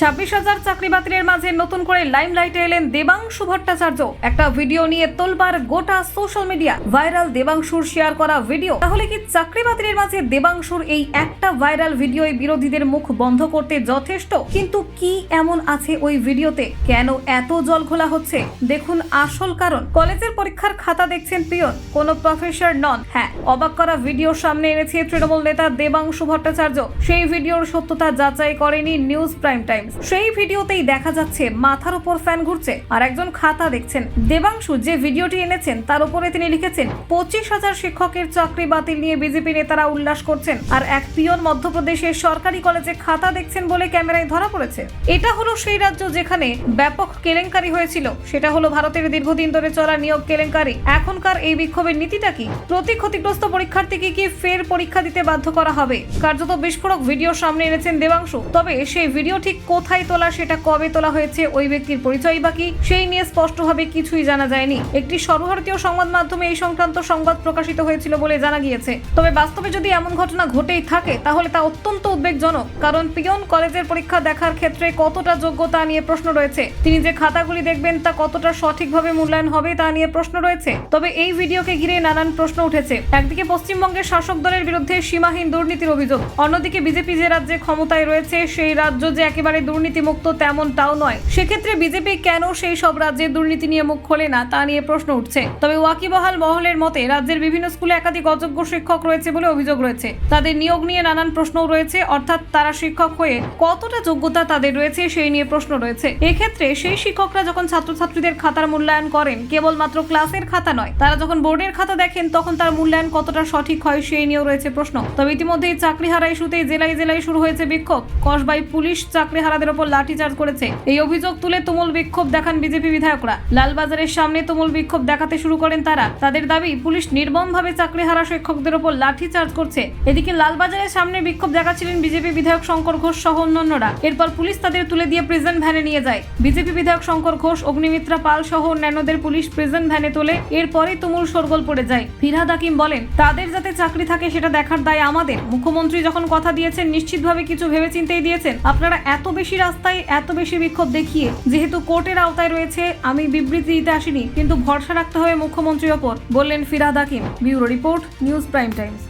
ছাব্বিশ হাজার চাকরি বাতিলের মাঝে নতুন করে লাইমলাইটে এলেন দেবাংশু ভট্টাচার্য। একটা ভিডিও নিয়ে তোলবার গোটা সোশ্যাল মিডিয়া ভাইরাল দেবাংশুর শেয়ার করা ভিডিও। তাহলে কি চাকরি বাতিলের মাঝে দেবাংশুর এই একটা ভাইরাল ভিডিও বিরোধীদের মুখ বন্ধ করতে যথেষ্ট? কিন্তু কি এমন আছে ওই ভিডিওতে? কেন এত জল খোলা হচ্ছে? দেখুন আসল কারণ। কলেজের পরীক্ষার খাতা দেখছেন পিয়ন। কোনো প্রফেসর নন। হ্যাঁ অবাক করা ভিডিও সামনে এনেছে তৃণমূল নেতা দেবাংশু ভট্টাচার্য। সেই ভিডিওর সত্যতা যাচাই করেনি নিউজ প্রাইম টাইমস সেই ভিডিওতেই দেখা যাচ্ছে মাথার উপর ফ্যান ঘুরছে আর একজন খাতা দেখছেন। দেবাংশু যে ভিডিওটি এনেছেন, তার উপরে তিনি লিখেছেন, পঁচিশ হাজার শিক্ষকের চাকরি বাতিল নিয়ে বিজেপি নেতারা উল্লাস করছেন আর এক পিয়ন মধ্যপ্রদেশের সরকারি কলেজে খাতা দেখছেন বলে ক্যামেরায় ধরা পড়েছে। এটা হলো সেই রাজ্য যেখানে ব্যাপক কেলেঙ্কারি হয়েছিল। সেটা হলো ভারতের দীর্ঘদিন ধরে চলা নিয়োগ কেলেঙ্কারি। এখনকার এই বিক্ষোভের নীতিটা কি? প্রতি ক্ষতিগ্রস্ত পরীক্ষার্থীকে কি ফের পরীক্ষা দিতে বাধ্য করা হবে? কার্যত বিস্ফোরক ভিডিও সামনে এনেছেন দেবাংশু। তবে সেই ভিডিও ঠিক কোথায় তোলা, সেটা কবে তোলা হয়েছে, ওই ব্যক্তির পরিচয় বাকি, সেই নিয়ে স্পষ্টভাবে কিছুই জানা যায়নি। একটি সর্বভারতীয় সংবাদ মাধ্যমে এই সংক্রান্ত সংবাদ প্রকাশিত হয়েছিল বলে জানা গিয়েছে। তবে বাস্তবে যদি এমন ঘটনা ঘটেই থাকে, তাহলে তা অত্যন্ত উদ্বেগজনক, কারণ পিয়ন কলেজের পরীক্ষা দেখার ক্ষেত্রে কতটা যোগ্যতা নিয়ে প্রশ্ন রয়েছে। তিনি যে খাতাগুলি দেখবেন, তা কতটা সঠিকভাবে মূল্যায়ন হবে, তা নিয়ে প্রশ্ন রয়েছে। তবে এই ভিডিওকে ঘিরে নানান প্রশ্ন উঠেছে। একদিকে পশ্চিমবঙ্গের শাসক দলের বিরুদ্ধে সীমাহীন দুর্নীতির অভিযোগ, অন্যদিকে বিজেপি যে রাজ্যে ক্ষমতায় রয়েছে, সেই রাজ্য যে একেবারে দুর্নীতিমুক্ত তেমনটাও নয়। সেক্ষেত্রে বিজেপি কেন সেই সব রাজ্যে দুর্নীতি নিয়ে মুখ খোলে না, তা নিয়ে প্রশ্ন উঠছে। তবে ওয়াকিবহাল মহলের মতে রাজ্যের বিভিন্ন স্কুলে একাধিক অযোগ্য শিক্ষক রয়েছে বলে অভিযোগ রয়েছে। তাদের নিয়োগ নিয়ে নানান প্রশ্নও রয়েছে, অর্থাৎ তারা শিক্ষক হয়ে কতটা যোগ্যতা তাদের রয়েছে সেই নিয়ে প্রশ্ন রয়েছে। এক্ষেত্রে সেই শিক্ষকরা যখন ছাত্রছাত্রীদের খাতার মূল্যায়ন করেন, কেবলমাত্র ক্লাসের খাতা নয়, তারা যখন বোর্ডের খাতা দেখেন, তখন তার মূল্যায়ন কতটা সঠিক হয় সেই নিয়েও রয়েছে প্রশ্ন। তবে ইতিমধ্যেই চাকরিহারা ইস্যুতে জেলায় জেলায় শুরু হয়েছে বিক্ষোভ। কসবাই পুলিশ চাকরিহারাদের ওপর লাঠিচার্জ করেছে। এই অভিযোগ তুলে তুমুল বিক্ষোভ দেখান বিজেপি বিধায়করা। লালবাজারের সামনে তুমুল বিক্ষোভ দেখাতে শুরু করেন তারা। তাদের দাবি, পুলিশ নির্মমভাবে চাকরি হারা শিক্ষকদের ওপর লাঠিচার্জ করছে। এদিকে লালবাজারের সামনে বিক্ষোভ দেখাচ্ছিলেন বিজেপি বিধায়ক শঙ্কর ঘোষ সহ অন্যান্যরা। এরপর পুলিশ তাদের তুলে দিয়ে প্রেজেন্ট ভ্যানে নিয়ে যায়। বিজেপি বিধায়ক শঙ্কর ঘোষ, অগ্নিমিত্রা পাল সহ অন্যান্যদের পুলিশ প্রেজেন্ট ভ্যানে তোলে। এরপরে তুমুল শোরগোল পড়ে যায়। ফিরহাদ হাকিম বলেন, তাদের যাতে চাকরি থাকে সেটা দেখার দায় আমাদের। মুখ্যমন্ত্রী যখন কথা দিয়েছেন, নিশ্চিতভাবে কিছু ভেবেচিন্তেই দিয়েছেন। আপনারা এত বেশি রাস্তায় এত বেশি বিক্ষোভ দেখিয়ে যেহেতু কোর্টের আওতায় রয়েছে, আমি বিবৃতি দিতে আসিনি, কিন্তু ভরসা রাখতে হবে মুখ্যমন্ত্রীর ওপর, বললেন Firhad Hakim. Bureau report, news prime times.